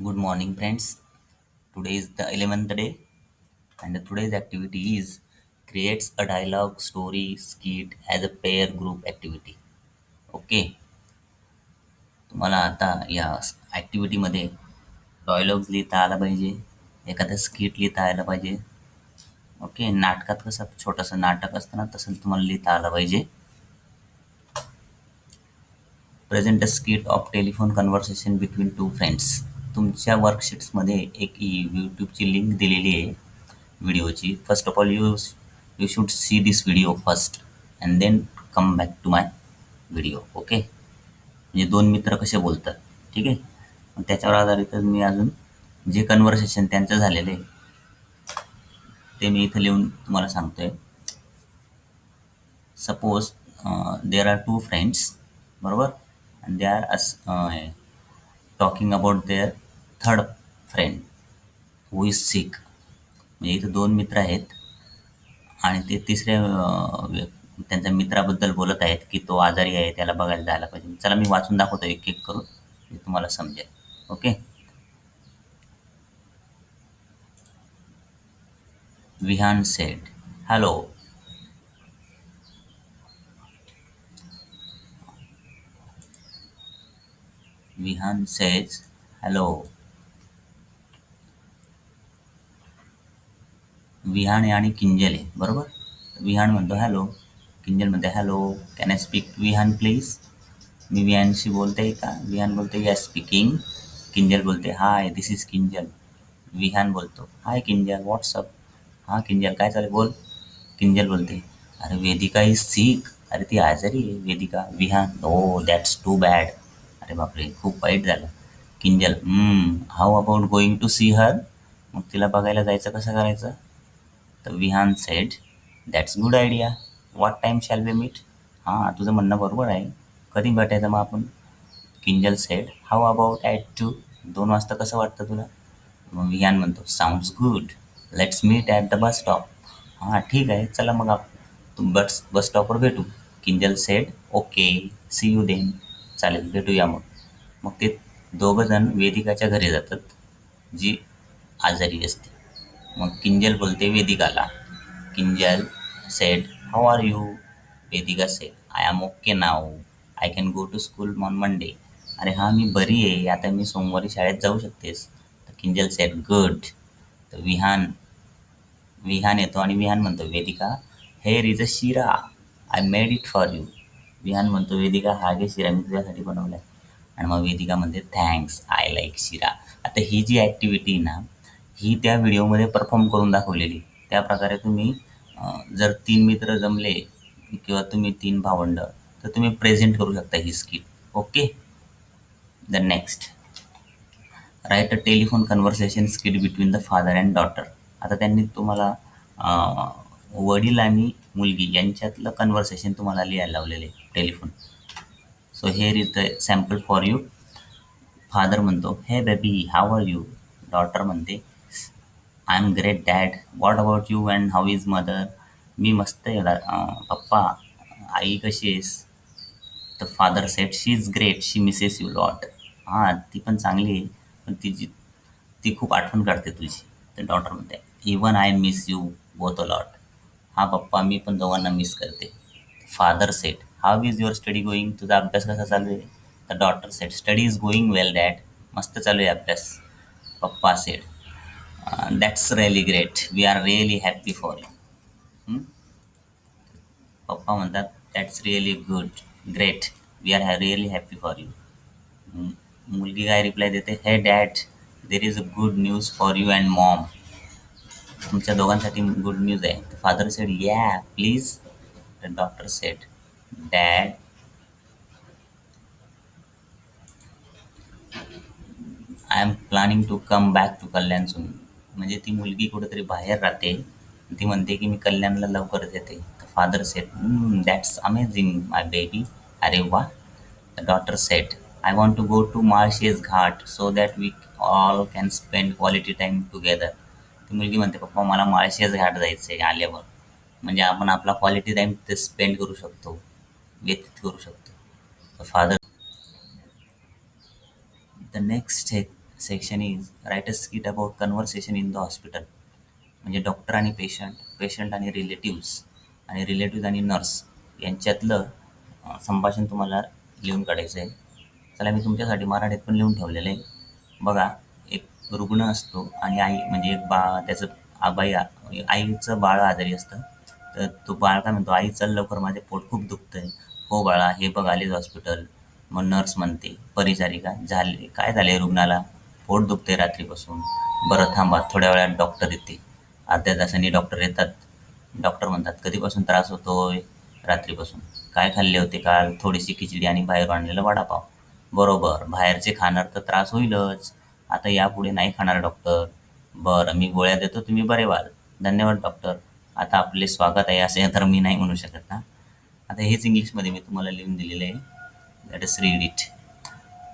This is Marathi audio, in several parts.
Good morning, friends. Today is the 11th day, and today's activity is creates a dialogue, story, skit as a pair group activity. Okay तुम्हाला आता या ॲक्टिव्हिटीमध्ये डायलॉग्स लिहिता आला पाहिजे एखादं स्किट लिहिता आलं पाहिजे ओके नाटकात कसं छोटंसं नाटक असतं ना तसं तुम्हाला लिहिता आलं पाहिजे present a skit of telephone conversation between two friends तुमच्या वर्कशीट्समध्ये एक यूट्यूबची लिंक दिलेली आहे व्हिडिओची first of all you you should see this video first and then come back to my video okay म्हणजे दोन मित्र कसे बोलतात ठीक आहे? मग त्याच्यावर आधारितच मी अजून जे कन्व्हर्सेशन त्यांचं झालेलं आहे ते मी इथं लिहून तुम्हाला सांगतोय. Suppose there are two friends बरोबर? And they are as talking about their third friend who is sick म्हणजे इथं दोन मित्र आहेत. आणि ते तिसऱ्या व्य- त्यांच्या मित्राबद्दल बोलत आहेत की तो आजारी आहे त्याला बघायला जायला पाहिजे. चला मी वाचून दाखवतो एक एक करून. म्हणजे तुम्हाला समजेल. Okay? Vihan said hello Vihan says hello Vihan आहे आणि किंजल आहे बरोबर? विहान म्हणतो हॅलो किंजल म्हणते hello can I speak Vihan please मी विहानशी बोलते का? विहान बोलते यस स्पीकिंग किंजल बोलते hi this is Kinjal. Vihan बोलतो हाय किंजल व्हॉट्सअप हां किंजल काय चालेल बोल. किंजल बोलते अरे वेदिका इज सीक अरे ती आजारी आहे Vedika. Vihan oh that's too bad अरे बापरे खूप वाईट झालं. Kinjal how about going to see her मग तिला बघायला जायचं कसं करायचं? तर Vihan said that's good idea what time shall we meet हां तुझं म्हणणं बरोबर आहे. कधी भेटायचं मग आपण? Kinjal said how about at two दोन वाजता कसं वाटतं तुला? मग विहान म्हणतो sounds good let's meet at the bus stop हां ठीक आहे चला मग आप तू बस बस स्टॉपवर भेटू. Kinjal said okay see you then चालेल भेटूया मग. मग ते दोघंजण वेदिकाच्या घरी जातात जी आजारी असते. मग किंजल बोलते वेदिकाला. Kinjal said how are you Vedika said I am okay now I can go to school on Monday अरे हां मी बरी आहे. आता मी सोमवारी शाळेत जाऊ शकतेस. तर किंजल सेड गुड तर विहान विहान येतो आणि विहान म्हणतो Vedika here is a sheera. I made it for you Vihan म्हणतो वेदिका हा गे शिरा मी तुझ्यासाठी बनवला आहे आणि मग वेदिका म्हणते थँक्स आय लाईक शिरा आता ही जी ॲक्टिव्हिटी ना ही त्या व्हिडिओमध्ये परफॉर्म करून दाखवलेली. त्या प्रकारे तुम्ही जर तीन मित्र जमले किंवा तुम्ही तीन भावंड तर तुम्ही प्रेझेंट करू शकता ही skit okay the next write a telephone conversation skit between the father and daughter आता त्यांनी तुम्हाला वडील आणि मुलगी यांच्यातलं कन्व्हर्सेशन तुम्हाला लिहायला लावलेलं आहे telephone so here is the sample for you father म्हणतो hey baby how are you daughter म्हणते I am great dad what about you and how is mother मी मस्त आहे पप्पा. आई कशी आहेस? तर father said she is great she misses you lot हां ती पण चांगली आहे. पण तिची ती खूप आठवण काढते तुझी. तर डॉटर म्हणते even I miss you both a lot हा पप्पा मी पण दोघांना मिस करते. Father said how is your study going तुझा अभ्यास कसा चालू आहे? तर daughter said study is going well dad मस्त चालू आहे अभ्यास. पप्पा said that's really great we are really happy for you पप्पा म्हणतात that's really good great we are really happy for you मुलगी काय रिप्लाय देते? हे dad there is a good news for you and mom तुमच्या दोघांसाठी गुड न्यूज आहे. Father said yeah please the doctor said that I am planning to come back to Kalyan soon म्हणजे ती मुलगी कुठेतरी बाहेर राहते. ती म्हणते की मी कल्याणला लवकरच येते. Father said that's amazing my baby अरे वा. The daughter said I want to go to Malshej Ghat so that we all can spend quality time together ती मुलगी म्हणते पप्पा मला माळशेज घाट जायचं आहे आल्यावर. म्हणजे आपण आपला क्वालिटी टाईम ते स्पेंड करू शकतो. व्यतीत करू शकतो. Father the next section is right a skit about conversation in the hospital म्हणजे डॉक्टर आणि पेशंट पेशंट आणि रिलेटिव्स आणि रिलेटिव्ज आणि नर्स यांच्यातलं संभाषण तुम्हाला लिहून काढायचं आहे. चला मी तुमच्यासाठी मराठीत पण लिहून ठेवलेलं आहे. बघा एक रुग्ण असतो आणि आई म्हणजे एक बा त्याचं आबाई आईचं बाळ आजारी असतं. तर तो बाळ काय म्हणतो आई चल लवकर माझे पोट खूप दुखतं आहे हो बाळा हे बघ आलेच हॉस्पिटल मग नर्स म्हणते परिचारिका झाले काय झाले रुग्णाला? पोट दुखते रात्रीपासून. बरं थांबा थोड्या वेळात डॉक्टर येते अर्ध्या तासाने डॉक्टर येतात. डॉक्टर म्हणतात कधीपासून त्रास होतोय? रात्रीपासून. काय खाल्ले होते काल? थोडीशी खिचडी आणि बाहेर आणलेला वडापाव. बरोबर बाहेरचे खाणार तर त्रास होईलच. आता यापुढे नाही खाणार डॉक्टर बरं मी गोळ्या देतो तुम्ही बरे व्हाल. धन्यवाद डॉक्टर आता आपले स्वागत आहे असे तर मी नाही म्हणू शकत ना. आता हेच इंग्लिशमध्ये मी तुम्हाला लिहून दिलेलं आहे. Let us read it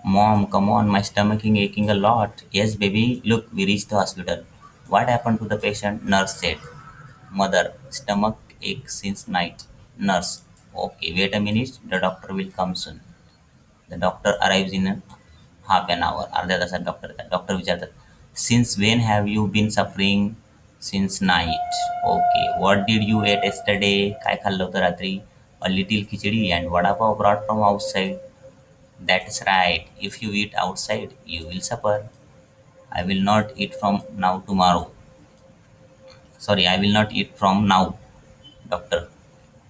mom come on my stomach इंग aching a lot yes baby look we reach the hospital what happen to the patient nurse said mother stomach ache since night nurse okay wait a minute the doctor will come soon the doctor arrives in half an hour अर्ध्या तासात डॉक्टर डॉक्टर विचारतात since when have you been suffering since night okay what did you ate yesterday काय खाल्लं होतं रात्री? A little khichdi and vada pav brought from outside That's right. If you eat outside, you will suffer. I will not eat from now tomorrow. Sorry, I will not eat from now, doctor.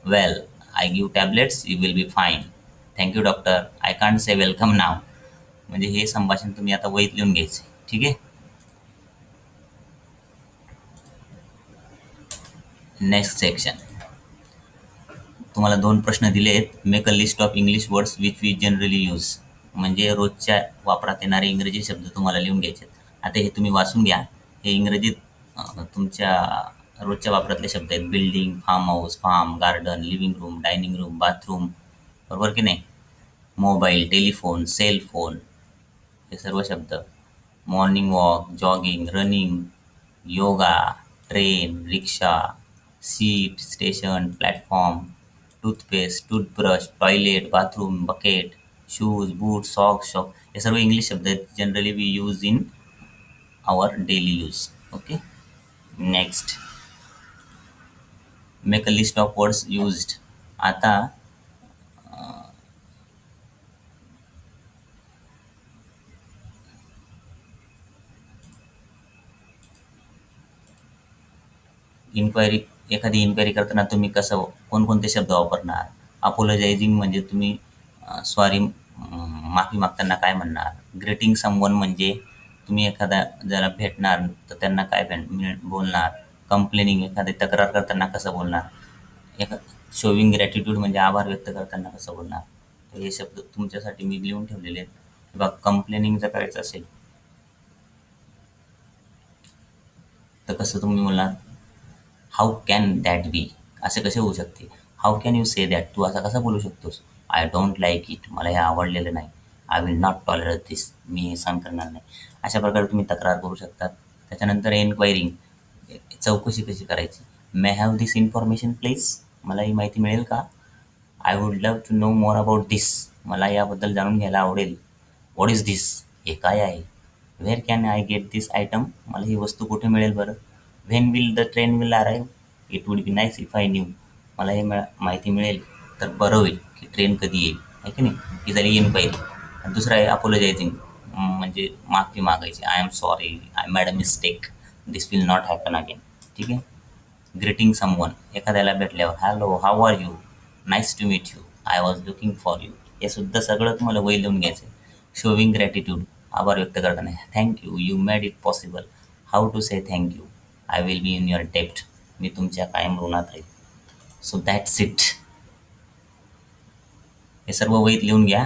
Well, I give tablets, you will be fine. You, doctor. I can't say welcome now. म्हणजे हे संभाषण तुम्ही आता वहीत लिहून घ्यायचे ठीक आहे नेक्स्ट सेक्शन तुम्हाला दोन प्रश्न दिले आहेत. Make a list of English words which we generally use म्हणजे रोजच्या वापरात येणारे इंग्रजी शब्द तुम्हाला लिहून घ्यायचे आहेत. आता हे तुम्ही वाचून घ्या. हे इंग्रजीत तुमच्या रोजच्या वापरातले शब्द आहेत. Building farm house farm garden living room dining room bathroom बरोबर की नाही? मोबाईल टेलिफोन सेल फोन हे सर्व शब्द. Morning walk jogging running yoga train rickshaw seat station platform toothpaste toothbrush toilet bathroom bucket shoes boot socks shock हे सर्व इंग्लिश शब्द आहेत. Generally we use in our daily use okay next make a list of words used आता इन्क्वायरी एखादी इन्क्वायरी करताना तुम्ही कसं कोणकोणते शब्द वापरणार? अपोलोजायझिंग म्हणजे तुम्ही सॉरी माफी मागताना काय म्हणणार? ग्रेटिंग समवन म्हणजे तुम्ही एखादा जरा भेटणार तर त्यांना काय भेट बोलणार? कंप्लेनिंग एखादी तक्रार करताना कसं बोलणार? एखा शोविंग ग्रॅटिट्यूड म्हणजे आभार व्यक्त करताना कसं बोलणार? तर हे शब्द तुमच्यासाठी मी लिहून ठेवलेले आहेत. बघा कंप्लेनिंग जर करायचं असेल तर कसं तुम्ही बोलणार? हाऊ कॅन दॅट बी असे कसे होऊ शकते? How can you say that तू असं कसं बोलू शकतोस? आय डोंट लाईक इट मला हे आवडलेलं नाही. I will not tolerate this मी हे सहन करणार नाही. अशा प्रकारे तुम्ही तक्रार करू शकता त्याच्यानंतर एन्क्वायरिंग चौकशी कशी करायची? May have this information please मला ही माहिती मिळेल का? I would love to know more about this मला याबद्दल जाणून घ्यायला आवडेल. वॉट इज दिस हे काय आहे? Where can I get this item मला ही वस्तू कुठे मिळेल बरं? When will the train will arrive it would be nice if I knew मला हे मिळा माहिती मिळेल तर बरं होईल की ट्रेन कधी येईल. आहे की नाही? ही येईन पाहिजे आणि दुसरं आहे अपोलोजायझिंग म्हणजे माफी मागायची. I am sorry I made a mistake this will not happen again ठीक आहे? ग्रीटिंग समवन एखाद्याला भेटल्यावर hello how are you nice to meet you I was looking for you हे सुद्धा सगळं तुम्हाला वय लिहून घ्यायचं आहे शोविंग ग्रॅटिट्यूड आभार व्यक्त करताना. Thank you you made it possible how to say thank you I will be in your डेप्ट मी तुमच्या कायम ऋणात राहील सो दॅट्स इट हे सर्व वहीत लिहून घ्या.